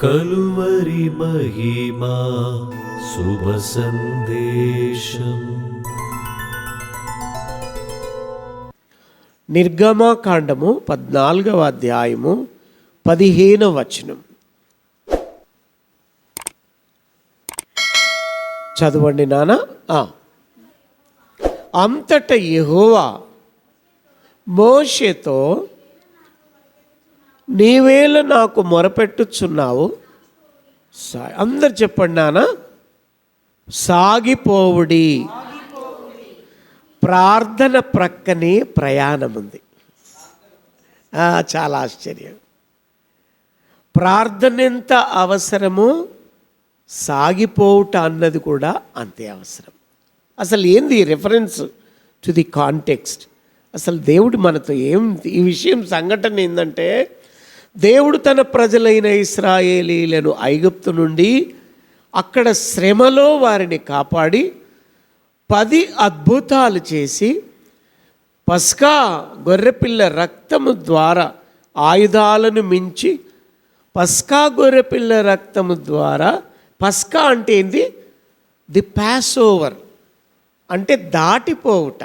కలువరి మహిమా శుభ సందేశం. నిర్గమాకాండము పద్నాలుగవ అధ్యాయము పదిహేనవ వచనం. చదవండి నాన్న అంతట యహోవా మోషేతో నీవేళ నాకు మొరపెట్టుచున్నావు. సా- అందరు చెప్పండి నాన్న సాగిపోవుడి. ప్రార్థన ప్రక్కనే ప్రయాణం ఉంది చాలా ఆశ్చర్యం. ప్రార్థన ఎంత అవసరమో? సాగిపోవుట అన్నది కూడా అంతే అవసరం. అసలు ఏంది రెఫరెన్స్ టు ది కాంటెక్స్ట్ అసలు దేవుడు మనతో ఏం ఈ విషయం సంఘటన ఏంటంటే దేవుడు తన ప్రజలైన ఇస్రాయేలీలను ఐగుప్తు నుండి అక్కడ శ్రమలో వారిని కాపాడి పది అద్భుతాలు చేసి పస్కా గొర్రెపిల్ల రక్తము ద్వారా ఆయుధాలను మించి పస్కా గొర్రెపిల్ల రక్తము ద్వారా పస్కా అంటే ఏంది? ది ప్యాస్ ఓవర్ అంటే దాటిపోవుట.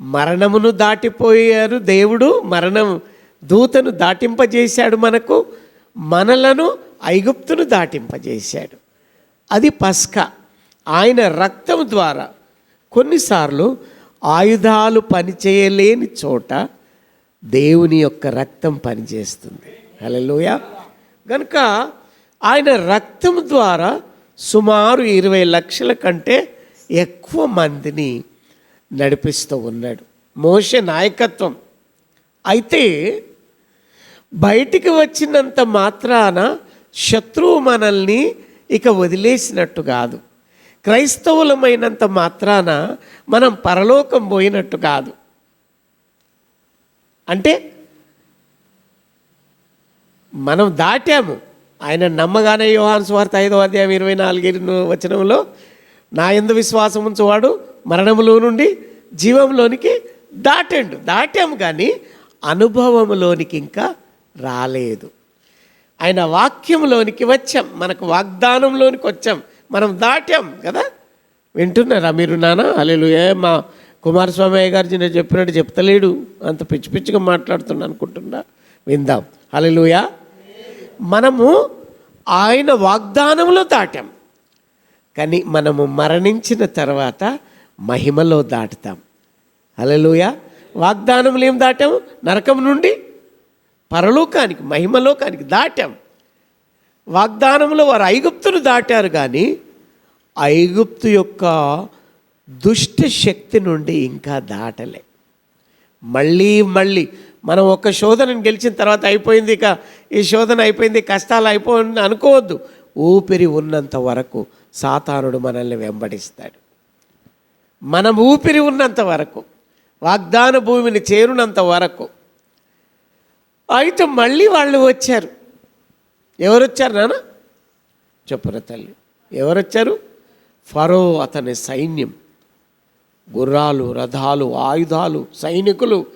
మరణమును దాటిపోయారు దేవుడు. మరణం దూతను దాటింపజేశాడు మనకు మనలను ఐగుప్తును దాటింపజేశాడు. అది పస్కా. ఆయన రక్తం ద్వారా కొన్నిసార్లు ఆయుధాలు పనిచేయలేని చోట దేవుని యొక్క రక్తం పనిచేస్తుంది. హలోయ కనుక ఆయన రక్తం ద్వారా సుమారు ఇరవై లక్షల కంటే ఎక్కువ మందిని నడిపిస్తూ ఉన్నాడు. మోష నాయకత్వం. అయితే బయటికి వచ్చినంత మాత్రాన శత్రువు మనల్ని ఇక వదిలేసినట్టు కాదు. క్రైస్తవులమైనంత మాత్రాన మనం పరలోకం పోయినట్టు కాదు. అంటే మనం దాటాము. ఆయన నమ్మగానే యోహాన్ స్వార్థ ఐదో అధ్యాయం ఇరవై నాలుగు వచనంలో నా ఎందు విశ్వాసం ఉంచువాడు మరణములో నుండి జీవంలోనికి దాటండు. దాటాము కానీ అనుభవంలోనికి ఇంకా రాలేదు. ఆయన వాక్యంలోనికి వచ్చాం. మనకు వాగ్దానంలోనికి వచ్చాం. మనం దాటాం కదా? వింటున్నారా మీరు నాన్న అలెలు ఏ మా కుమారస్వామి అయ్య గారు నేను చెప్పినట్టు చెప్తలేడు. అంత పిచ్చి పిచ్చిగా మాట్లాడుతున్నా అనుకుంటున్నా. విందాం. అలెలుయా మనము ఆయన వాగ్దానంలో దాటాం. కానీ మనము మరణించిన తర్వాత మహిమలో దాటుతాం. హల్లెలూయా. వాగ్దానములు ఏం దాటాము నరకం నుండి పరలోకానికి మహిమలోకానికి దాటాం. వాగ్దానంలో వారు ఐగుప్తును దాటారు కానీ ఐగుప్తు యొక్క దుష్ట శక్తి నుండి ఇంకా దాటలే. మళ్ళీ మళ్ళీ మనం ఒక శోధనను గెలిచిన తర్వాత అయిపోయింది ఇక ఈ శోధన అయిపోయింది కష్టాలు అయిపోయింది అనుకోవద్దు. ఊపిరి ఉన్నంత వరకు సాతానుడు మనల్ని వెంబడిస్తాడు. మనం ఊపిరి ఉన్నంత వరకు వాగ్దాన భూమిని చేరునంత వరకు అయితే మళ్ళీ వాళ్ళు వచ్చారు. ఎవరు వచ్చారు నాన్న? చెప్పురా తల్లి. ఎవరు వచ్చారు ఫరో అతని సైన్యం. గుర్రాలు రథాలు ఆయుధాలు సైనికులు.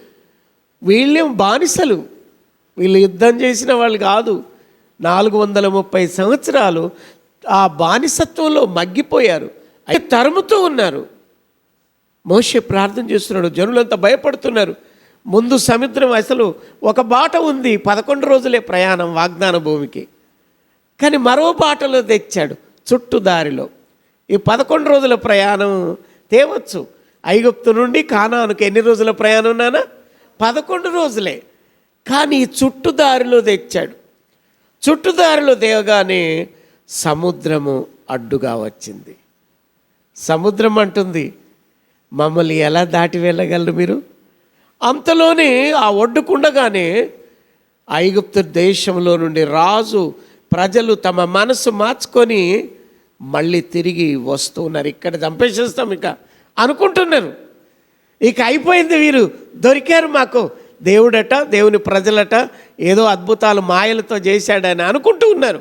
వీళ్ళేం బానిసలు. వీళ్ళు యుద్ధం చేసిన వాళ్ళు కాదు. నాలుగు వందల ముప్పై సంవత్సరాలు ఆ బానిసత్వంలో మగ్గిపోయారు. అయితే తరుముతూ ఉన్నారు. మోషే ప్రార్థన చేస్తున్నాడు. జనులంతా భయపడుతున్నారు. ముందు సముద్రం అసలు ఒక బాట ఉంది పదకొండు రోజులే ప్రయాణం వాగ్దాన భూమికి. కానీ మరో బాటలో తెచ్చాడు చుట్టు దారిలో. ఈ పదకొండు రోజుల ప్రయాణం తేవచ్చు. ఐగుప్తు నుండి కానానుకు ఎన్ని రోజుల ప్రయాణం నానా పదకొండు రోజులే. కానీ చుట్టు దారిలో తెచ్చాడు. చుట్టుదారిలో దేవగానే సముద్రము అడ్డుగా వచ్చింది. సముద్రం అంటుంది మమ్మల్ని ఎలా దాటి వెళ్ళగలరు మీరు? అంతలోనే ఆ ఒడ్డుకుండగానే ఐగుప్తు దేశంలో నుండి రాజు ప్రజలు తమ మనసు మార్చుకొని మళ్ళీ తిరిగి వస్తున్నారు ఇక్కడ చంపేసేస్తాం ఇక. అనుకుంటున్నారు. ఇక అయిపోయింది వీరు. దొరికారు మాకు. దేవుడట దేవుని ప్రజలట ఏదో అద్భుతాలు మాయలతో చేశాడని అనుకుంటూ ఉన్నారు.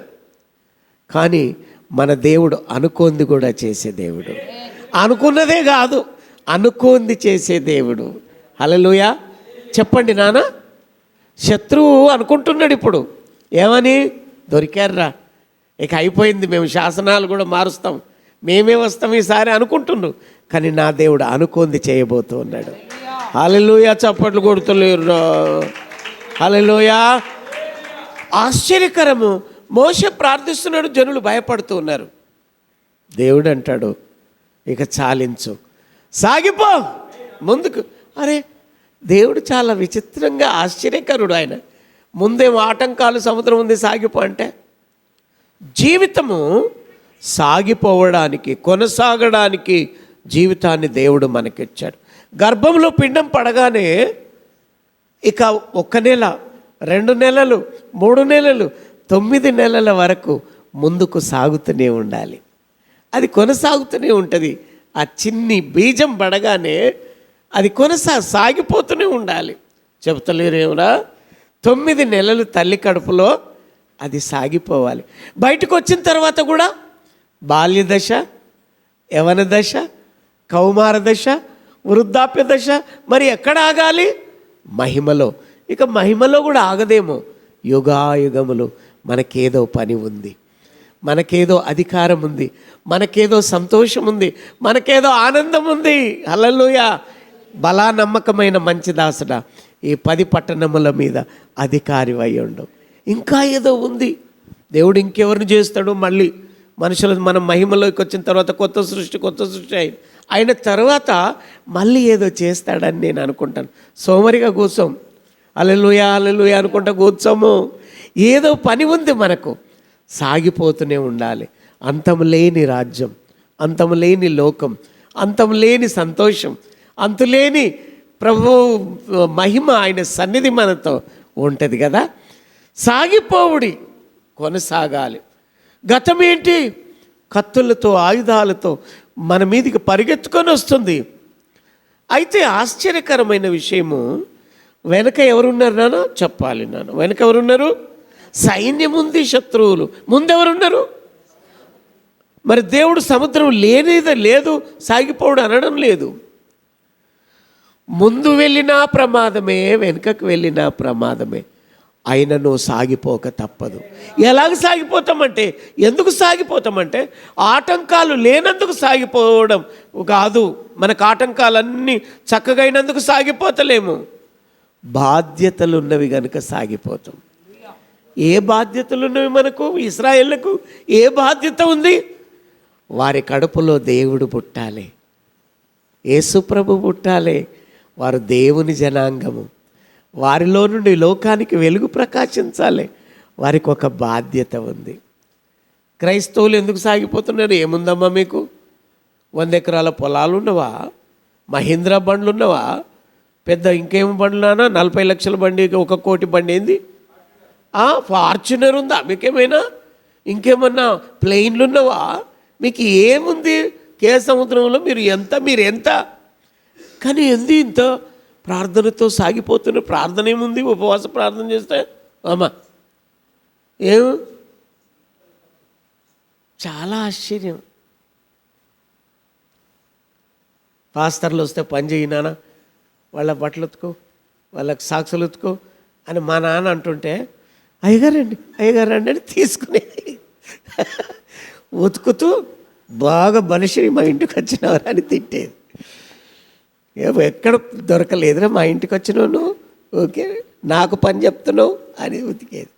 కానీ మన దేవుడు అనుకోంది కూడా చేసే దేవుడు. అనుకున్నదే కాదు అనుకోంది చేసే దేవుడు. అలలుయా చెప్పండి నాన్న. శత్రువు అనుకుంటున్నాడు ఇప్పుడు. ఏమని? దొరికారురా. ఇక అయిపోయింది మేము శాసనాలు కూడా మారుస్తాం. మేమే వస్తాం ఈసారి అనుకుంటుండ్రు కానీ నా దేవుడు అనుకుంది చేయబోతూ ఉన్నాడు. హల్లెలూయా చప్పట్లు కొడుతులేరు హల్లెలూయా. ఆశ్చర్యకరము. మోస ప్రార్థిస్తున్నాడు జనులు భయపడుతూ ఉన్నారు. దేవుడు అంటాడు ఇక చాలించు. సాగిపో. ముందుకు. అరే దేవుడు చాలా విచిత్రంగా ఆశ్చర్యకరుడు ఆయన. ముందేమో ఆటంకాలు సముద్రం ఉంది సాగిపో అంటే జీవితము సాగిపోవడానికి కొనసాగడానికి జీవితాన్ని దేవుడు మనకిచ్చాడు. గర్భంలో పిండం పడగానే ఇక ఒక నెల రెండు నెలలు మూడు నెలలు తొమ్మిది నెలల వరకు ముందుకు సాగుతూనే ఉండాలి. అది కొనసాగుతూనే ఉంటుంది. ఆ చిన్ని బీజం పడగానే అది కొనసా సాగిపోతూనే ఉండాలి. చెబుతలేరేమరా తొమ్మిది నెలలు తల్లి కడుపులో అది సాగిపోవాలి. బయటకు వచ్చిన తర్వాత కూడా బాల్య దశ యవన దశ కౌమార దశ వృద్ధాప్య దశ మరి ఎక్కడ ఆగాలి? మహిమలో. ఇక మహిమలో కూడా ఆగదేమో. యుగాయుగములు మనకేదో పని ఉంది. మనకేదో అధికారం ఉంది. మనకేదో సంతోషం ఉంది మనకేదో ఆనందం ఉంది హల్లెలూయ. బలా నమ్మకమైన మంచి దాసుడా ఈ పది పట్టణముల మీద అధికారి అయ్యుండు ఇంకా ఏదో ఉంది. దేవుడు ఇంకెవరిని చేస్తాడు మళ్ళీ? మనుషులు మనం మహిమలోకి వచ్చిన తర్వాత కొత్త సృష్టి కొత్త సృష్టి అయింది అయిన తర్వాత మళ్ళీ ఏదో చేస్తాడని నేను అనుకుంటాను. సోమరిగా కూర్చోం. అల్లెలుయా అల్లెలుయా అనుకుంటా కూర్చోము. ఏదో పని ఉంది మనకు. సాగిపోతూనే ఉండాలి. అంతం లేని రాజ్యం అంతం లేని లోకం అంతం లేని సంతోషం అంతులేని ప్రభు మహిమ ఆయన సన్నిధి మనతో ఉంటుంది కదా? సాగిపోవుడి కొనసాగాలి. గతం ఏంటి కత్తులతో ఆయుధాలతో మన మీదికి పరిగెత్తుకొని వస్తుంది. అయితే ఆశ్చర్యకరమైన విషయము వెనక ఎవరున్నారు నాన్న? చెప్పాలి నాన్న. వెనక ఎవరున్నారు? సైన్యం ఉంది శత్రువులు. ముందెవరున్నారు? మరి దేవుడు సముద్రం లేనిదే లేదు సాగిపోవడం అనడం లేదు. ముందు వెళ్ళినా ప్రమాదమే వెనుకకు వెళ్ళినా ప్రమాదమే. అయినను సాగిపోక తప్పదు. ఎలాగ సాగిపోతామంటే ఎందుకు సాగిపోతామంటే ఆటంకాలు లేనందుకు సాగిపోవడం కాదు. మనకు ఆటంకాలన్నీ చక్కగా అయినందుకు సాగిపోతలేము. బాధ్యతలు ఉన్నవి కనుక సాగిపోతాం. ఏ బాధ్యతలు ఉన్నవి మనకు? ఇస్రాయేళ్ళకు ఏ బాధ్యత ఉంది? వారి కడుపులో దేవుడు పుట్టాలి. యేసుప్రభు పుట్టాలి. వారు దేవుని జనాంగము. వారిలో నుండి లోకానికి వెలుగు ప్రకాశించాలి. వారికి ఒక బాధ్యత ఉంది. క్రైస్తవులు ఎందుకు సాగిపోతున్నారు? ఏముందమ్మా మీకు? వంద ఎకరాల పొలాలు ఉన్నవా? మహీంద్రా బండ్లు ఉన్నవా? పెద్ద ఇంకేం బండ్లునా నలభై లక్షల బండి ఒక కోటి బండి ఏంది? ఫార్చునర్ ఉందా? మీకేమైనా? ఇంకేమన్నా ప్లెయిన్లు ఉన్నవా? మీకు ఏముంది? కే సముద్రంలో మీరు ఎంత మీరు ఎంత కానీ ఎందు ఇంత ప్రార్థనతో సాగిపోతున్న ప్రార్థన ఏముంది? ఉపవాస ప్రార్థన చేస్తే? అమ్మా. ఏం? చాలా ఆశ్చర్యం. పాస్తర్లు వస్తే పని చేయినానా వాళ్ళ బట్టలు ఉతుకో వాళ్ళకి సాక్సులు ఉతుకో అని మా నాన్న అంటుంటే అయ్యగారండి అయ్యగారండి అని తీసుకునే ఉతుకుతూ బాగా మనిషిని మా ఇంటికి వచ్చినవారు అని తిట్టేది. ఎక్కడ దొరకలేదురా మా ఇంటికి వచ్చినావు నువ్వు ఓకే నాకు పని చెప్తున్నావు అని ఉతికేది.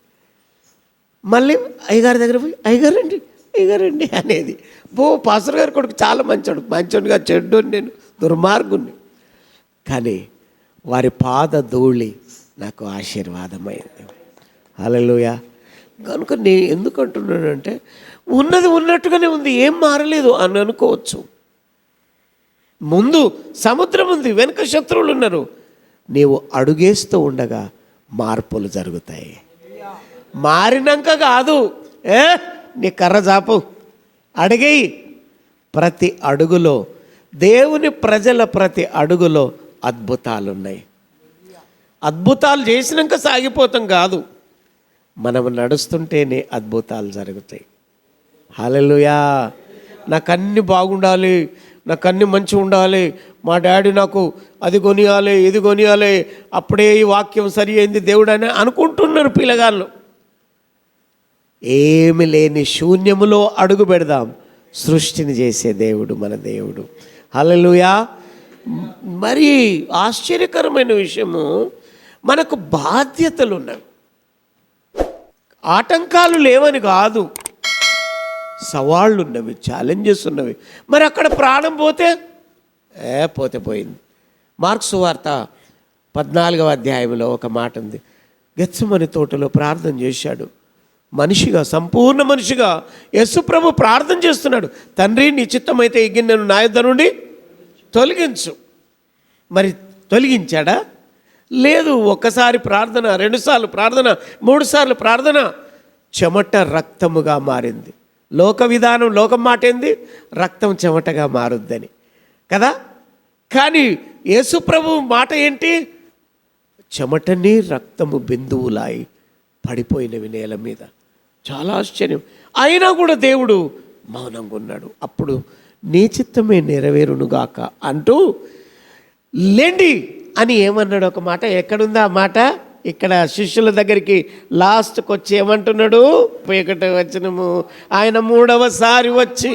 మళ్ళీ అయ్యగారి దగ్గర పోయి అయ్యగారండి అయ్యగారండి అనేది. బో పాసర్ గారి కొడుకు చాలా మంచోడు మంచోడుగా చెడ్డు నేను దుర్మార్గుణ్ణి. కానీ వారి పాద ధూళి నాకు ఆశీర్వాదమైంది. హల్లెలూయా. కనుక నేను ఎందుకు అంటున్నానంటే ఉన్నది ఉన్నట్టుగానే ఉంది ఏం మారలేదు అని అనుకోవచ్చు. ముందు సముద్రం ఉంది వెనుక శత్రువులు ఉన్నారు. నీవు అడుగేస్తూ ఉండగా మార్పులు జరుగుతాయి. మారినాక కాదు ఏ? నీ కర్ర జాపు. అడిగేయి. ప్రతి అడుగులో దేవుని ప్రజల ప్రతి అడుగులో అద్భుతాలు ఉన్నాయి అద్భుతాలు చేసినాక సాగిపోతాం కాదు. మనం నడుస్తుంటేనే అద్భుతాలు జరుగుతాయి. హలలుయా నాకు అన్ని బాగుండాలి. నాకు అన్ని మంచిగా ఉండాలి. మా డాడీ నాకు అది కొనియాలి ఇది కొనియాలి. అప్పుడే ఈ వాక్యం సరి అయింది దేవుడు అని అనుకుంటున్నారు పిల్లగాళ్ళు. ఏమి లేని శూన్యములో అడుగు పెడదాం. సృష్టిని చేసే దేవుడు మన దేవుడు. హలలుయా మరి ఆశ్చర్యకరమైన విషయము మనకు బాధ్యతలు ఉన్నవి ఆటంకాలు లేవని కాదు. సవాళ్ళు ఉన్నవి ఛాలెంజెస్ ఉన్నవి. మరి అక్కడ ప్రాణం పోతే? ఏ పోతే పోయింది. మార్క్స్ వార్త పద్నాలుగవ అధ్యాయంలో ఒక మాట ఉంది. గచ్చమని తోటలో ప్రార్థన చేశాడు. మనిషిగా సంపూర్ణ మనిషిగా యశుప్రభు ప్రార్థన చేస్తున్నాడు. తండ్రి నీ చిత్తమైతే ఈ గిన్నెను నా నుండి తొలగించు. మరి తొలగించాడా? లేదు ఒక్కసారి ప్రార్థన రెండుసార్లు ప్రార్థన మూడుసార్లు ప్రార్థన. చెమట రక్తముగా మారింది. లోక విధానం లోకం మాట ఏంది? రక్తం చెమటగా మారుద్దని. కదా? కానీ యేసుప్రభు మాట ఏంటి? చెమటని రక్తము బిందువులాయి పడిపోయినవి నేల మీద. చాలా ఆశ్చర్యం. అయినా కూడా దేవుడు మౌనంగా ఉన్నాడు. అప్పుడు నీ చిత్తమే నెరవేరునుగాక అంటూ లేండి అని ఏమన్నాడు ఒక మాట? ఎక్కడుందా ఆ మాట? ఇక్కడ శిష్యుల దగ్గరికి లాస్ట్కి వచ్చి ఏమంటున్నాడు ఒకటి వచ్చినము ఆయన మూడవసారి వచ్చి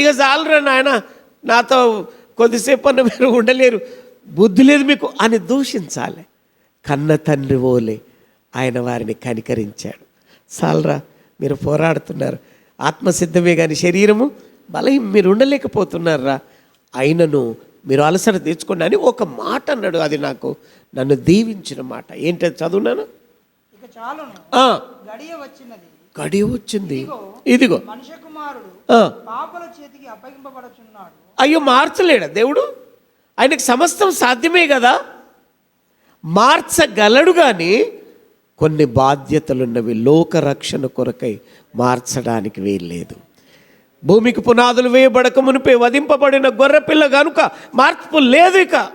ఇక చాలరా నాయన నాతో కొద్దిసేపు అన్న మీరు ఉండలేరు. బుద్ధి లేదు మీకు అని దూషించాలి. కన్న తండ్రి ఓలే ఆయన వారిని కనికరించాడు. చాలరా మీరు పోరాడుతున్నారు. ఆత్మసిద్ధమే కానీ శరీరము బలహీన మీరు ఉండలేకపోతున్నారా? అయినను మీరు అలసట తెచ్చుకోండి అని ఒక మాట అన్నాడు. అది నాకు నన్ను దీవించిన మాట. ఏంటది చదువున్నాను గడియ వచ్చింది. ఇదిగో అయ్యో మార్చలేడా దేవుడు? ఆయనకు సమస్తం సాధ్యమే కదా? మార్చగలడు కానీ కొన్ని బాధ్యతలున్నవి లోక రక్షణ కొరకై మార్చడానికి వీల్లేదు. భూమికి పునాదులు వేయబడక మునిపే వధింపబడిన గొర్రెపిల్ల కనుక మార్పు లేదు ఇక.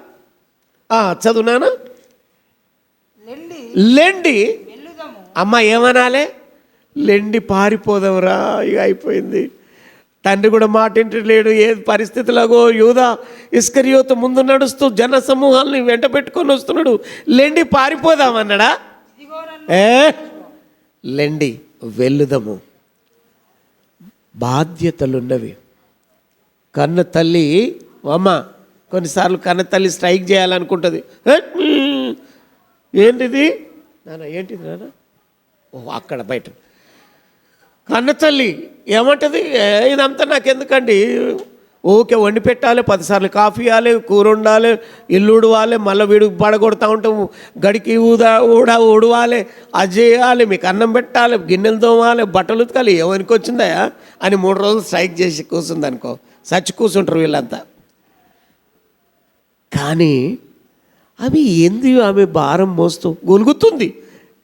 ఆ, చదువునానా లెండి. అమ్మ ఏమనాలే? లెండి పారిపోదాంరా ఇక అయిపోయింది. తండ్రి కూడా మాట లేడు ఏ పరిస్థితులగో యూదా ఇస్కరియోత ముందు నడుస్తూ జన సమూహాలని వెంట పెట్టుకొని వస్తున్నాడు. లెండి పారిపోదామన్నాడా ఏ? లెండి వెళ్ళుదము. బాధ్యతలున్నవి. కన్న తల్లి అమ్మ కొన్నిసార్లు కన్న తల్లి స్ట్రైక్ చేయాలనుకుంటుంది. ఏంటిది? నాన్న ఏంటిది నాన్న? ఓ అక్కడ బయట. కన్న తల్లి ఏమంటది? "ఏ, ఇదంతా నాకెందుకండి? ఓకే వండి పెట్టాలి పదిసార్లు కాఫీ ఇవ్వాలి కూర ఉండాలి ఇల్లు ఉడవాలి మళ్ళీ వీడు పడగొడతా ఉంటాము గడికి ఊదా ఊడా ఊడవాలి అది చేయాలి మీకు అన్నం పెట్టాలి గిన్నెలు తోమాలి బట్టలు ఉతకాలి ఎవరికి వచ్చిందయా అని మూడు రోజులు స్ట్రైక్ చేసి కూర్చుంది అనుకో చచ్చి కూర్చుంటారు వీళ్ళంతా. కానీ అవి ఏంది ఆమె భారం మోస్తూ? గొలుగుతుంది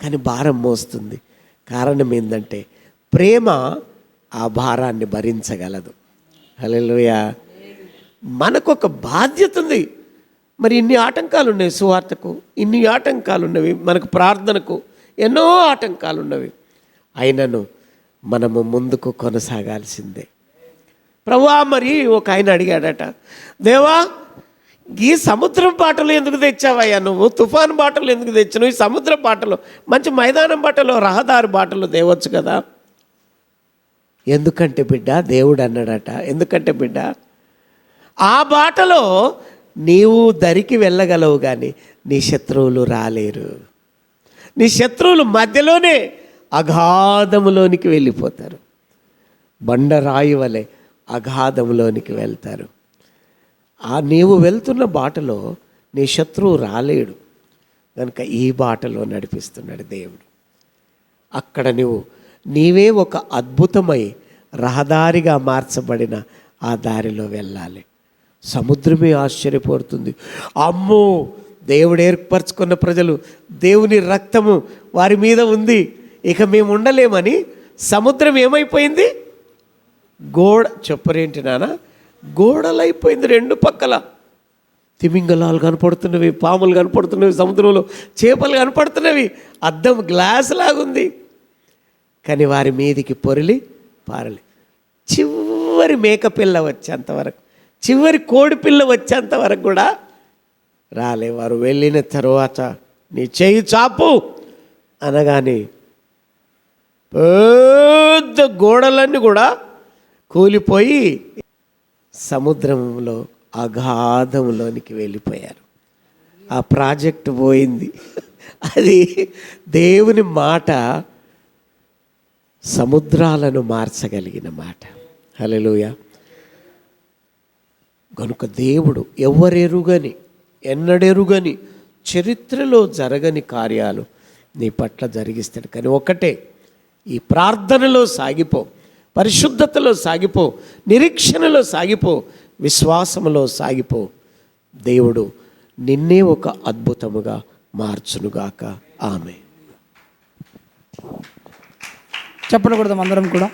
కానీ భారం మోస్తుంది. కారణం ఏంటంటే ప్రేమ ఆ భారాన్ని భరించగలదు. హలోయ మనకు ఒక బాధ్యత ఉంది మరి ఇన్ని ఆటంకాలు ఉన్నాయి సువార్తకు ఇన్ని ఆటంకాలు ఉన్నవి మనకు ప్రార్థనకు ఎన్నో ఆటంకాలు ఉన్నవి అయినను మనము ముందుకు కొనసాగాల్సిందే. ప్రభా మరి ఒక ఆయన అడిగాడట దేవా ఈ సముద్రం బాటలు ఎందుకు తెచ్చావయ్యా నువ్వు? తుఫాన్ బాటలు ఎందుకు తెచ్చావు ఈ సముద్ర బాటలు మంచి మైదానం బాటలో రహదారి బాటలు తేవచ్చు కదా? ఎందుకంటే బిడ్డ దేవుడు అన్నాడట. ఎందుకంటే బిడ్డ ఆ బాటలో నీవు దరికి వెళ్ళగలవు కానీ నీ శత్రువులు రాలేరు. నీ శత్రువులు మధ్యలోనే అగాధములోనికి వెళ్ళిపోతారు. బండరాయి వలె అగాధంలోనికి వెళ్తారు. ఆ నీవు వెళ్తున్న బాటలో నీ శత్రువు రాలేడు. కనుక ఈ బాటలో నడిపిస్తున్నాడు దేవుడు. అక్కడ నువ్వు నీవే ఒక అద్భుతమై రహదారిగా మార్చబడిన ఆ దారిలో వెళ్ళాలి. సముద్రమే ఆశ్చర్యపోతుంది అమ్మో! దేవుడు ఏర్పరచుకున్న ప్రజలు దేవుని రక్తము వారి మీద ఉంది. ఇక మేము ఉండలేమని సముద్రం ఏమైపోయింది? గోడ చెప్పరేంటి నాన్న? గోడలైపోయింది రెండు పక్కల. తిమింగలాలు కనపడుతున్నవి పాములు కనపడుతున్నవి సముద్రంలో చేపలు కనపడుతున్నవి అద్దం గ్లాస్ లాగుంది. కానీ వారి మీదికి పొరిలి పారలి. చివరి మేకపిల్ల వచ్చేంతవరకు చివరి కోడిపిల్ల వచ్చేంతవరకు వచ్చేంత వరకు కూడా రాలే. వారు వెళ్ళిన తర్వాత నీ చేయి చాపు అనగానే పెద్ద గోడలన్నీ కూడా కూలిపోయి సముద్రంలో అగాధంలోనికి వెళ్ళిపోయారు. ఆ ప్రాజెక్ట్ పోయింది. అది దేవుని మాట సముద్రాలను మార్చగలిగిన మాట. హల్లెలూయ. కనుక దేవుడు ఎవరెరుగని ఎన్నడెరుగని చరిత్రలో జరగని కార్యాలు నీ పట్ల జరిగిస్తాడు. కానీ ఒకటే ఈ ప్రార్థనలో సాగిపో పరిశుద్ధతలో సాగిపో నిరీక్షణలో సాగిపో విశ్వాసములో సాగిపో. దేవుడు నిన్నే ఒక అద్భుతముగా మార్చునుగాక. ఆమె చెప్పలు కొడదాం అందరం కూడా.